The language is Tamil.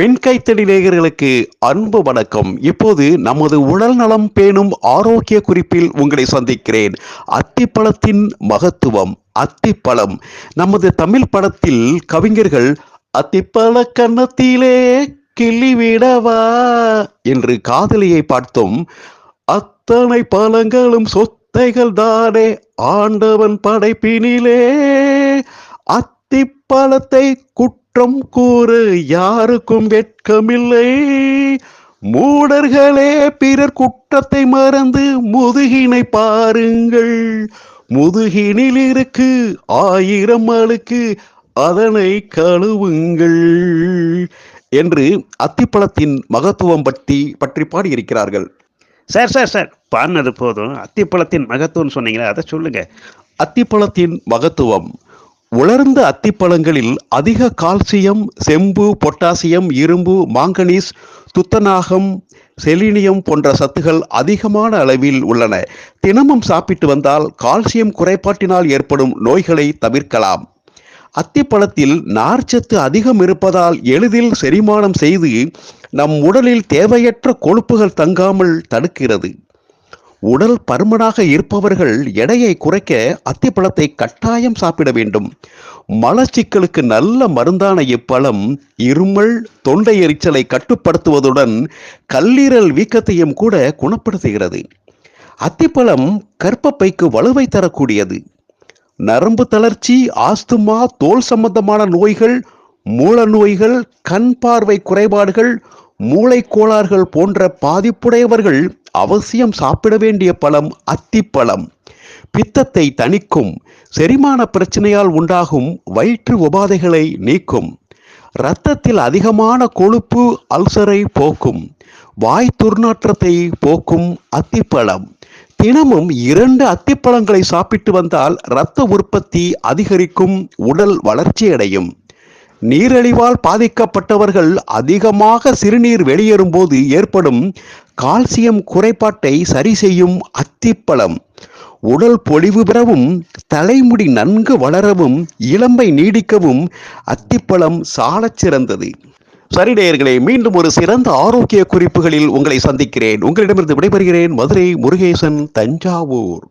மின்கைத்தடி நேயர்களுக்கு அன்பு வணக்கம். இப்போது நமது உடல் நலம் பேணும் ஆரோக்கிய குறிப்பில் உங்களை சந்திக்கிறேன். அத்திப்பழத்தின் மகத்துவம் அத்திப்பழம். நமது தமிழ் படத்தில் கவிஞர்கள் அத்திப்பழ கன்னத்திலே கிள்ளிவிடவா என்று காதலியை பார்த்தோம். அத்தனை பழங்களும் சொத்தைகள் தானே ஆண்டவன் படைப்பினிலே. அத்திப்பழத்தை குற்றம் கூறு யாருக்கும் வெட்கமில்லை. மூடர்களே பிறர் குற்றத்தை மறந்து முதுகினை பாருங்கள். முதுகினில் இருக்கு ஆயிரம் அழுக்கு அதனை கழுவுங்கள் என்று அத்திப்பழத்தின் மகத்துவம் பற்றி பற்றி பாடியிருக்கிறார்கள். சார் சார் சார் பாடினது போதும். அத்திப்பழத்தின் மகத்துவம்னு சொன்னீங்களே அதை சொல்லுங்க. அத்திப்பழத்தின் மகத்துவம். உலர்ந்த அத்திப்பழங்களில் அதிக கால்சியம் செம்பு பொட்டாசியம் இரும்பு மாங்கனீஸ் துத்தநாகம் செலினியம் போன்ற சத்துகள் அதிகமான அளவில் உள்ளன. தினமும் சாப்பிட்டு வந்தால் கால்சியம் குறைபாட்டினால் ஏற்படும் நோய்களை தவிர்க்கலாம். அத்திப்பழத்தில் நார்ச்சத்து அதிகம் இருப்பதால் எளிதில் செரிமானம் செய்து நம் உடலில் தேவையற்ற கொழுப்புகள் தங்காமல் தடுக்கிறது. உடல் பருமனாக இருப்பவர்கள் எடையை குறைக்க அத்திப்பழத்தை கட்டாயம் சாப்பிட வேண்டும். மலச்சிக்கலுக்கு நல்ல மருந்தான இப்பழம் இருமல் தொண்டை எரிச்சலை கட்டுப்படுத்துவதுடன் கல்லீரல் வீக்கத்தையும் கூட குணப்படுத்துகிறது. அத்திப்பழம் கற்பப்பைக்கு வலுவை தரக்கூடியது. நரம்பு தளர்ச்சி ஆஸ்துமா தோல் சம்பந்தமான நோய்கள் மூல நோய்கள் கண் பார்வை குறைபாடுகள் மூளை கோளாறுகள் போன்ற பாதிப்புடையவர்கள் அவசியம் சாப்பிட வேண்டிய பழம் அத்திப்பழம். பித்தத்தை தணிக்கும் செரிமான பிரச்சனையால் உண்டாகும் வயிற்று உபாதைகளை நீக்கும். இரத்தத்தில் அதிகமான கொழுப்பு அல்சரை போக்கும். வாய் துர்நாற்றத்தை போக்கும் அத்திப்பழம். தினமும் இரண்டு அத்திப்பழங்களை சாப்பிட்டு வந்தால் இரத்த உற்பத்தி அதிகரிக்கும் உடல் வளர்ச்சியடையும். நீரழிவால் பாதிக்கப்பட்டவர்கள் அதிகமாக சிறுநீர் வெளியேறும் போது ஏற்படும் கால்சியம் குறைபாட்டை சரி செய்யும் அத்திப்பழம். உடல் பொலிவு பெறவும் தலைமுடி நன்கு வளரவும் இளம்பை நீடிக்கவும் அத்திப்பழம் சாலச் சிறந்தது. சரி நேயர்களே மீண்டும் ஒரு சிறந்த ஆரோக்கிய குறிப்புகளில் உங்களை சந்திக்கிறேன். உங்களிடமிருந்து விடைபெறுகிறேன் மதுரை முருகேசன் தஞ்சாவூர்.